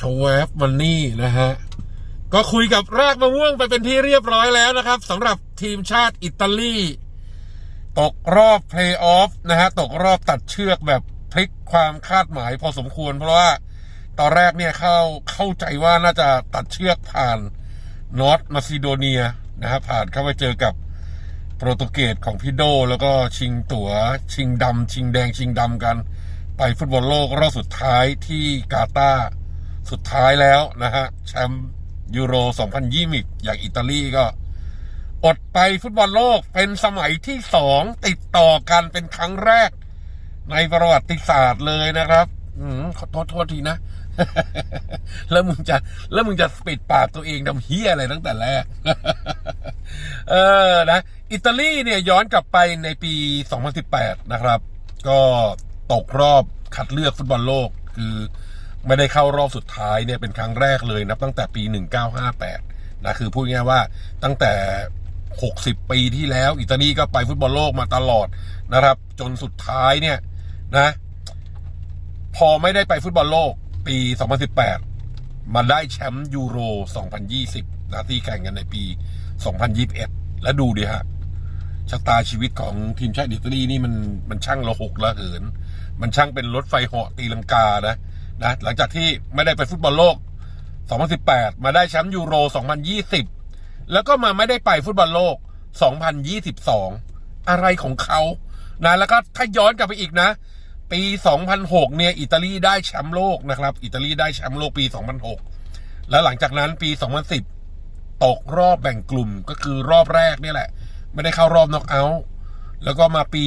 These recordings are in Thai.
ชวฟมันนี่นะฮะ ก็คุยกับรากมะม่วงไปเป็นที่เรียบร้อยแล้วนะครับสำหรับทีมชาติอิตาลี ตกรอบเพลย์ออฟนะฮะ ตกรอบตัดเชือกแบบพลิกความคาดหมายพอสมควร เพราะว่าตอนแรกเนี่ยเข้าเข้าใจว่าน่าจะตัดเชือกผ่านนอร์ทมาซิโดเนียนะฮะผ่านเข้าไปเจอกับโปรตุเกสของพี่โด แล้วก็ชิงตัว๋ว ชิงดำชิงแดงชิงดำกัน ไปฟุตบอลโลกรอบสุดท้ายที่กาตาร์ สุดท้ายแล้วนะฮะแชมป์ยูโร 2020อย่างอิตาลีก็ อดไปฟุตบอลโลกเป็นสมัยที่สองติดต่อกันเป็นครั้งแรก ในประวัติศาสตร์เลยนะครับ อืมขอโทษโทษทีนะ แล้วมึงจะ แล้วมึงจะปิดปากตัวเองทำเฮียอะไรตั้งแต่แรก เออนะอิตาลีเนี่ยย้อนกลับไปในปี 2018 นะครับ ก็ตกรอบคัดเลือกฟุตบอลโลกคือ ไม่ได้เข้ารอบสุดท้ายเนี่ยเป็นครั้งแรกเลยนับตั้งแต่ปี 1958นะคือพูดง่ายๆว่าตั้งแต่ 60 ปีที่แล้ว อิตาลีก็ไปฟุตบอลโลกมาตลอดนะครับ จนสุดท้ายเนี่ยนะ พอไม่ได้ไปฟุตบอลโลกปี 2018 มาได้แชมป์ยูโร 2020 นะที่แข่งกันในปี 2021 แล้วดูดิฮะชะตาชีวิตของทีมชาติอิตาลีนี่มันมันช่างระหกระเหิน มันช่างเป็นรถไฟเหาะตีลังกานะ นะหลังจากที่ไม่ได้ไปฟุตบอลโลก 2018 มาได้แชมป์ยูโร 2020 แล้วก็มาไม่ได้ไปฟุตบอลโลก 2022 อะไรของเขานะแล้วก็ถ้าย้อนกลับไปอีกนะ ปี 2006 เนี่ยอิตาลีได้แชมป์โลกนะครับ อิตาลีได้แชมป์โลกปี 2006 แล้วหลังจากนั้นปี 2010 ตกรอบแบ่งกลุ่มก็คือรอบแรกนี่แหละ ไม่ได้เข้ารอบน็อกเอาท์แล้วก็มาปี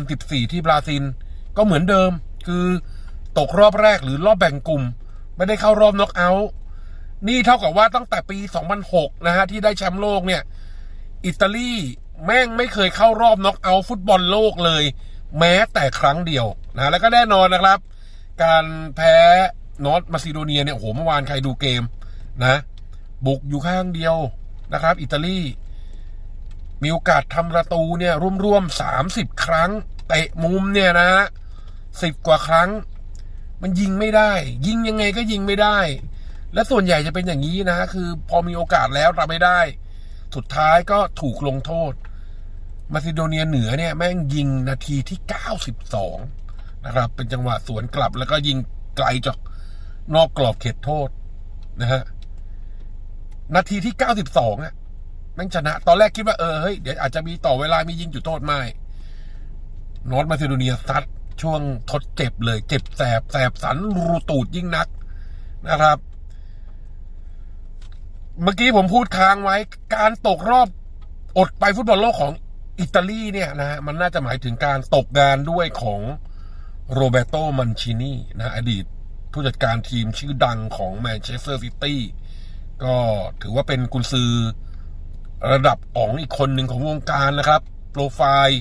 2014 ที่บราซิลก็เหมือนเดิมคือ ตกรอบแรกหรือรอบแบ่งกลุ่ม ไม่ได้เข้ารอบน็อกเอาท์นี่เท่ากับว่าตั้งแต่ปี 2006 นะฮะ ที่ได้แชมป์โลกเนี่ย อิตาลีแม่งไม่เคยเข้ารอบน็อกเอาท์ฟุตบอลโลกเลย แม้แต่ครั้งเดียวนะแล้วก็แน่นอนนะครับ การแพ้นอร์ทมาซิโดเนียเนี่ยโอ้โหเมื่อวานใครดูเกมนะ บุกอยู่ข้างเดียวนะครับ อิตาลีมีโอกาสทำประตูเนี่ยร่วมๆสามสิบครั้งเตะมุมเนี่ยนะสิบกว่าครั้ง มันยิงไม่ได้ ยิงยังไงก็ยิงไม่ได้ และส่วนใหญ่จะเป็นอย่างนี้นะคือพอมีโอกาสแล้วทำไม่ได้ สุดท้ายก็ถูกลงโทษ มาซิโดเนียเหนือเนี่ยแม่งยิงนาทีที่ 92 นะครับ เป็นจังหวะสวนกลับแล้วก็ยิงไกลจากนอกกรอบเขตโทษนะฮะนาทีที่ 92 อะแม่งชนะ ตอนแรกคิดว่าเออเฮ้ยเดี๋ยวอาจจะมีต่อเวลามียิงจุดโทษไม่นอร์ทมาซิโดเนียซัด ช่วงทดเจ็บเลย เจ็บแสบแสบสันรูตูดยิ่งนักนะครับ เมื่อกี้ผมพูดค้างไว้ การตกรอบอดไปฟุตบอลโลกของอิตาลีเนี่ยนะฮะมันน่าจะหมายถึงการตกงานด้วยของโรเบโตมันชินีนะอดีตผู้จัดการทีมชื่อดังของแมนเชสเตอร์ซิตี้ก็ถือว่าเป็นกุนซือระดับอ๋องอีกคนหนึ่งของวงการนะครับ โปรไฟล์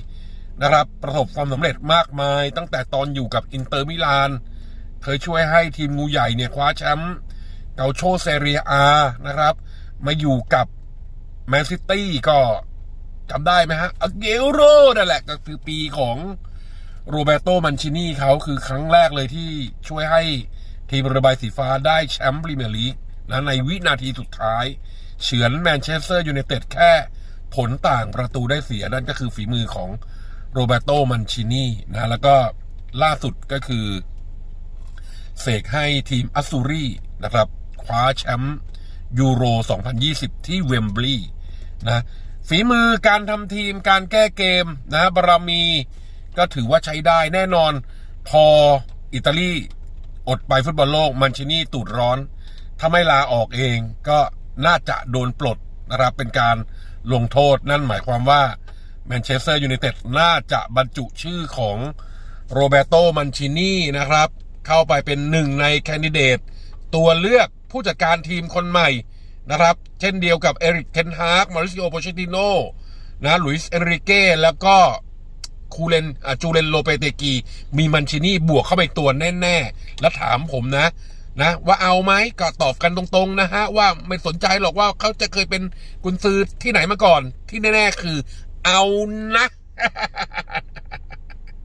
นะครับประสบความสำเร็จมากมาย ตั้งแต่ตอนอยู่กับอินเตอร์มิลาน เคยช่วยให้ทีมงูใหญ่เนี่ยคว้าแชมป์เกาโชเซเรียอานะครับ มาอยู่กับแมนซิตี้ก็จำได้ไหมฮะอเกโรนั่นแหละก็คือปีของโรเบโตมันชินีเขาคือครั้งแรกเลยที่ช่วยให้ทีมระบายสีฟ้าได้แชมป์พรีเมียร์ลีกนะในวินาทีสุดท้าย เฉือนแมนเชสเตอร์ยูไนเต็ดแค่ผลต่างประตูได้เสียนั่นก็คือฝีมือของ โรเบโตมันชินีนะแล้วก็ล่าสุดก็คือ เสกให้ทีมอัสซูรีนะครับ คว้าแชมป์ยูโร 2020 ที่เวมบลีย์นะฝีมือการทำทีมการแก้เกมนะบารมี ก็ถือว่าใช้ได้แน่นอน พออิตาลีอดไปฟุตบอลโลกมันชินี่ตูดร้อน ถ้าไม่ลาออกเองก็น่าจะโดนปลดนะครับเป็นการลงโทษนั่นหมายความว่า แมนเชสเตอร์ยูไนเต็ดน่าจะบรรจุชื่อของโรเบโตมันชินีนะครับ เข้าไปเป็นหนึ่งในแคนดิเดต ตัวเลือกผู้จัดการทีมคนใหม่นะครับ เช่นเดียวกับเอริกเทนฮาร์กมาริซิโอโปเชติโนนะลุยส์เอนริเก้แล้วก็คูเลนจูเลนโลเปเตกี มีมันชินี่บวกเข้าไปอีกตัวแน่ ๆ แล้วถามผมนะนะ ว่าเอาไหมก็ตอบกันตรงๆนะฮะ ว่าไม่สนใจหรอกว่าเขาจะเคยเป็นกุนซือที่ไหนมาก่อนที่แน่ ๆ คือ เอานะ